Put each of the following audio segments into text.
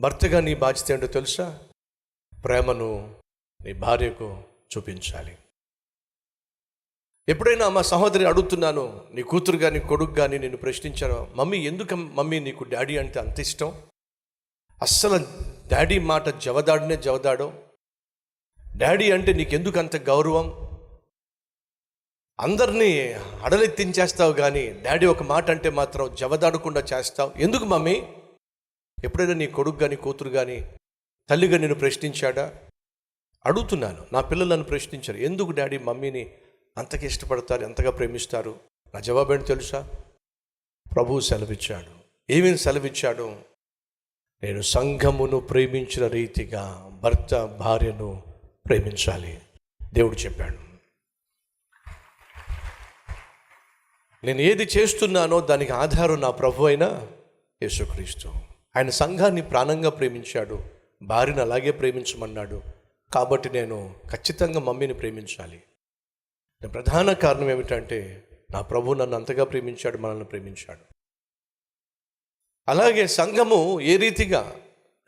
భర్తగా నీ బాధ్యత ఏంటో తెలుసా? ప్రేమను నీ భార్యకు చూపించాలి. ఎప్పుడైనా మా సహోదరి అడుగుతున్నాను నీ కూతురు కానీ కొడుకు కానీ నేను ప్రశ్నించాను మమ్మీ ఎందుకు మమ్మీ నీకు డాడీ అంటే అంత ఇష్టం? అస్సలు డాడీ మాట జవదాడినే జవదాడు. డాడీ అంటే నీకెందుకు అంత గౌరవం? అందరినీ అడలెత్తించేస్తావు కానీ డాడీ ఒక మాట అంటే మాత్రం జవదాడకుండా చేస్తావు. ఎందుకు మమ్మీ? ఎప్పుడైనా నీ కొడుకు కానీ కూతురు కానీ తల్లిగా నేను ప్రశ్నించాడా? అడుగుతున్నాను. నా పిల్లలు నన్ను ప్రశ్నించారు. ఎందుకు డాడీ మమ్మీని అంతగా ఇష్టపడతారు ఎంతగా ప్రేమిస్తారు? నా జవాబు ఏంటి తెలుసా? ప్రభువు సెలవిచ్చాడు. ఏమేమి సెలవిచ్చాడు? నేను సంఘమును ప్రేమించిన రీతిగా భర్త భార్యను ప్రేమించాలి. దేవుడు చెప్పాడు. నేను ఏది చేస్తున్నానో దానికి ఆధారం నా ప్రభు అయిన యేసుక్రీస్తు. ఆయన సంఘాన్ని ప్రాణంగా ప్రేమించాడు భార్యను అలాగే ప్రేమించమన్నాడు. కాబట్టి నేను ఖచ్చితంగా మమ్మీని ప్రేమించాలి. ప్రధాన కారణం ఏమిటంటే నా ప్రభు నన్ను అంతగా ప్రేమించాడు మనల్ని ప్రేమించాడు. అలాగే సంఘము ఏ రీతిగా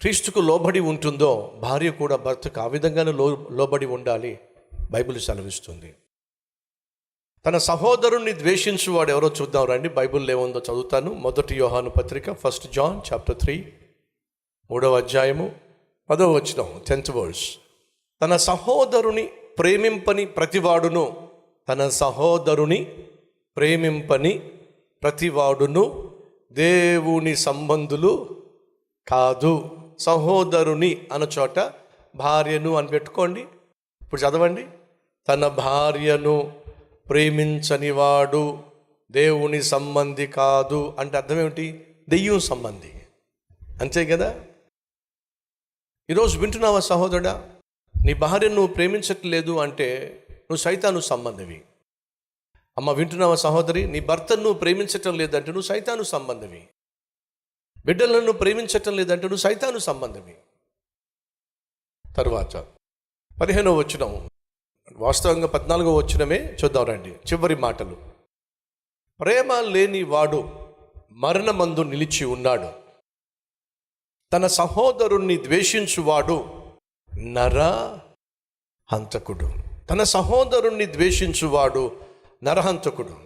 క్రీస్తుకు లోబడి ఉంటుందో భార్య కూడా భర్తకు ఆ విధంగానే లో లోబడి ఉండాలి బైబిల్ సెలవిస్తుంది. తన సహోదరుణ్ణి ద్వేషించువాడు ఎవరో చూద్దాం రండి. బైబిల్లో ఏముందో చదువుతాను. మొదటి యోహాను పత్రిక ఫస్ట్ జాన్ చాప్టర్ త్రీ మూడవ అధ్యాయము పదవ వచ్చిన టెన్త్ వర్డ్స్ తన సహోదరుని ప్రేమింపని ప్రతివాడును తన సహోదరుని ప్రేమింపని ప్రతివాడును దేవుని సంబంధులు కాదు. సహోదరుని అన్న చోట భార్యను అని పెట్టుకోండి. ఇప్పుడు చదవండి. తన భార్యను ప్రేమించనివాడు దేవుని సంబంధి కాదు అంటే అర్థం ఏమిటి దెయ్యం సంబంధి. అంతే కదా? ఈరోజు వింటున్నావా సహోదరుడా? నీ భార్యను నువ్వు ప్రేమించట్లేదు అంటే నువ్వు సైతాను సంబంధవి. అమ్మ వింటున్నావా సహోదరి? నీ భర్తను నువ్వు ప్రేమించటం లేదంటే నువ్వు సైతాను సంబంధవి. బిడ్డలను నువ్వు ప్రేమించటం లేదంటే నువ్వు సైతాను సంబంధివి. తరువాత పదిహేనవ వచ్చినం వాస్తవంగా పద్నాలుగో వచ్చినమే చూద్దాం రండి. చివరి మాటలు. ప్రేమ లేని వాడు మరణమందు నిలిచి ఉన్నాడు. తన సహోదరుణ్ణి ద్వేషించువాడు నర హంతకుడు. తన సహోదరుణ్ణి ద్వేషించువాడు నరహంతకుడు.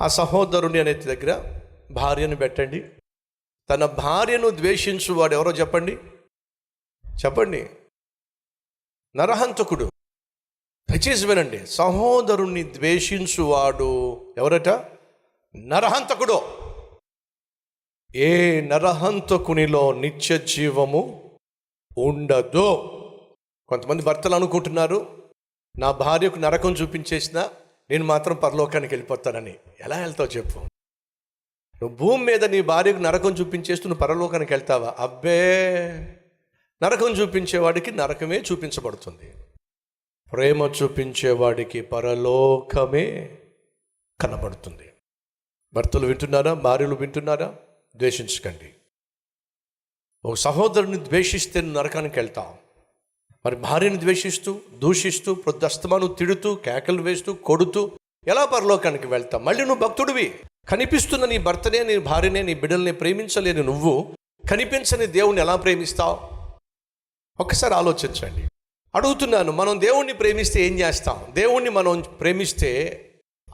ఆ సహోదరుని అనే దగ్గర భార్యను పెట్టండి. తన భార్యను ద్వేషించువాడు ఎవరో చెప్పండి? చెప్పండి. నరహంతకుడు. దయచేసి వినండి. సహోదరుణ్ణి ద్వేషించువాడు ఎవరట? నరహంతకుడు. ఏ నరహంతకునిలో నిత్య జీవము ఉండదు. కొంతమంది భర్తలు అనుకుంటున్నారు నా భార్యకు నరకం చూపించేసిన నేను మాత్రం పరలోకానికి వెళ్ళిపోతానని. ఎలా వెళ్తావు చెప్పు. నువ్వు భూమి మీద నీ భార్యకు నరకం చూపించేస్తూ నువ్వు పరలోకానికి వెళ్తావా? అబ్బే! నరకం చూపించేవాడికి నరకమే చూపించబడుతుంది. ప్రేమ చూపించేవాడికి పరలోకమే కనబడుతుంది. భర్తలు వింటున్నారా? భార్యలు వింటున్నారా? ద్వేషించకండి. ఒక సహోదరుని ద్వేషిస్తే నరకానికి వెళ్తాం. మరి భార్యని ద్వేషిస్తూ దూషిస్తూ ప్రొద్దస్తమాను తిడుతూ కేకలు వేస్తూ కొడుతూ ఎలా పరలోకానికి వెళ్తావు మళ్ళీ నువ్వు భక్తుడివి. కనిపిస్తున్న నీ భర్తనే నీ భార్యనే నీ బిడ్డల్ని ప్రేమించలేని నువ్వు కనిపించని దేవుని ఎలా ప్రేమిస్తావు? ఒక్కసారి ఆలోచించండి. అడుగుతున్నాను మనం దేవుణ్ణి ప్రేమిస్తే ఏం చేస్తాం? దేవుణ్ణి మనం ప్రేమిస్తే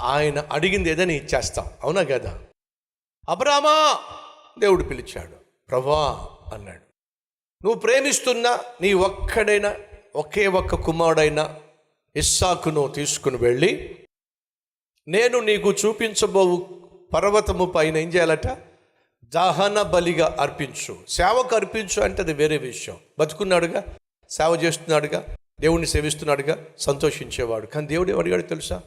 ఆయన అడిగింది ఏదని ఇచ్చేస్తాం అవునా కదా? అబ్రామా దేవుడు పిలిచాడు. ప్రభా అన్నాడు. నువ్వు ప్రేమిస్తున్న నీ ఒక్కడైనా ఒకే ఒక్క కుమారుడైన ఇస్సాకును తీసుకుని వెళ్ళి నేను నీకు చూపించబోవు పర్వతము పైన ఏం చేయాలట? దహన బలిగా అర్పించు. సేవకు అర్పించు అంటే అది వేరే విషయం. బతుకున్నాడుగా? సేవ చేస్తున్నాడుగా దేవుణ్ణి సేవిస్తున్నాడుగా సంతోషించేవాడు. కానీ దేవుడు ఏమడిగాడు తెలుసా?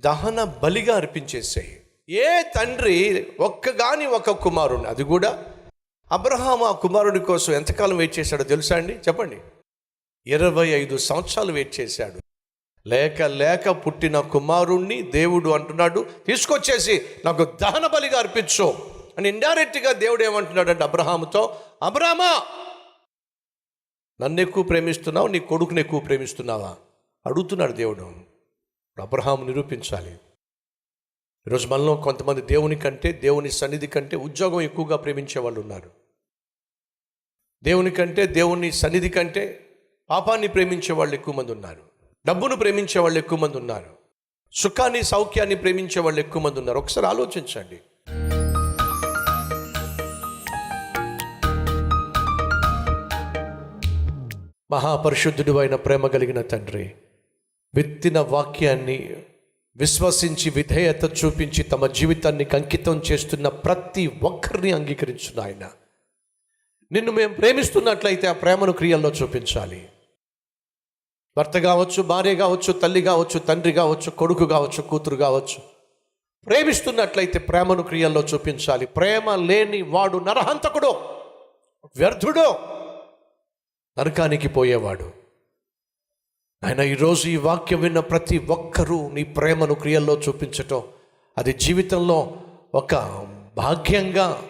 దహన బలిగా అర్పించేసే ఏ తండ్రి ఒక్కగాని ఒక కుమారుని అది కూడా అబ్రహాం ఆ కుమారుడి కోసం ఎంతకాలం వెయిట్ చేశాడో తెలుసా అండి? చెప్పండి. ఇరవై ఐదు సంవత్సరాలు వెయిట్ చేశాడు. లేక లేక పుట్టిన కుమారుణ్ణి దేవుడు అంటున్నాడు తీసుకొచ్చేసి నాకు దహన బలిగా అర్పించు. అని ఇండైరెక్ట్గా దేవుడు ఏమంటున్నాడు అంటే అబ్రహాముతో అబ్రహమా నన్ను ఎక్కువ ప్రేమిస్తున్నావు నీ కొడుకుని ఎక్కువ ప్రేమిస్తున్నావా? అడుగుతున్నాడు దేవుడు. అబ్రహాము నిరూపించాలి. ఈరోజు మనలో కొంతమంది దేవుని కంటే దేవుని సన్నిధి కంటే ఉద్యోగం ఎక్కువగా ప్రేమించే వాళ్ళు ఉన్నారు. దేవుని కంటే దేవుని సన్నిధి కంటే పాపాన్ని ప్రేమించే వాళ్ళు ఎక్కువ మంది ఉన్నారు. డబ్బును ప్రేమించే వాళ్ళు ఎక్కువ మంది ఉన్నారు. సుఖాన్ని సౌఖ్యాన్ని ప్రేమించే వాళ్ళు ఎక్కువ మంది ఉన్నారు. ఒకసారి ఆలోచించండి. మహాపరిశుద్ధుడు అయిన ప్రేమ కలిగిన తండ్రి విత్తిన వాక్యాన్ని విశ్వసించి విధేయత చూపించి తమ జీవితాన్ని అంకితం చేస్తున్న ప్రతి ఒక్కరిని అంగీకరించిన ఆయన నిన్ను మేము ప్రేమిస్తున్నట్లయితే ఆ ప్రేమను క్రియల్లో చూపించాలి. భర్త కావచ్చు భార్య కావచ్చు తల్లి కావచ్చు తండ్రి కావచ్చు కొడుకు కావచ్చు కూతురు కావచ్చు ప్రేమిస్తున్నట్లయితే ప్రేమను క్రియల్లో చూపించాలి. ప్రేమ లేని వాడు నరహంతకుడు వ్యర్థుడు. నరకానికి పోయేవాడు. ఆయన ఈరోజు ఈ వాక్యం విన్న ప్రతి ఒక్కరూ నీ ప్రేమను క్రియల్లో చూపించటం అది జీవితంలో ఒక భాగ్యంగా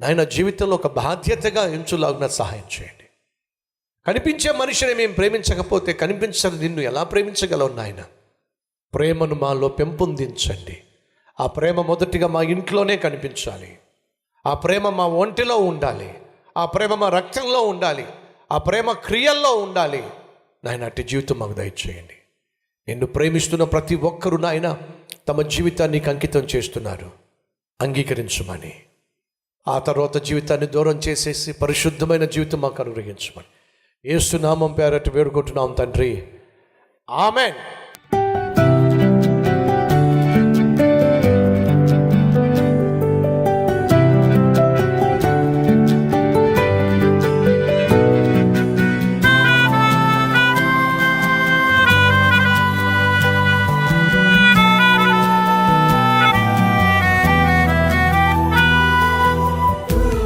నాయన జీవితంలో ఒక బాధ్యతగా ఎంచులాగిన సహాయం చేయండి. కనిపించే మనిషిని మేము ప్రేమించకపోతే కనిపించని నిన్ను ఎలా ప్రేమించగలవు నాయన? ప్రేమను మాలో పెంపొందించండి. ఆ ప్రేమ మొదటిగా మా ఇంట్లోనే కనిపించాలి. ఆ ప్రేమ మా ఒంటిలో ఉండాలి. ఆ ప్రేమ మా రక్తంలో ఉండాలి. ఆ ప్రేమ క్రియల్లో ఉండాలి. నాయన అట్టి జీవితం మాకు దయచేయండి. నిన్ను ప్రేమిస్తున్న ప్రతి ఒక్కరూ నాయన తమ జీవితాన్ని అంకితం చేస్తున్నారు. అంగీకరించమని. ఆ తర్వాత జీవితాన్ని దూరం చేసేసి పరిశుద్ధమైన జీవితం మాకు అనుగ్రహించమని. ఏసునామం పేరట వేడుకుంటున్నాం తండ్రి. ఆమెన్.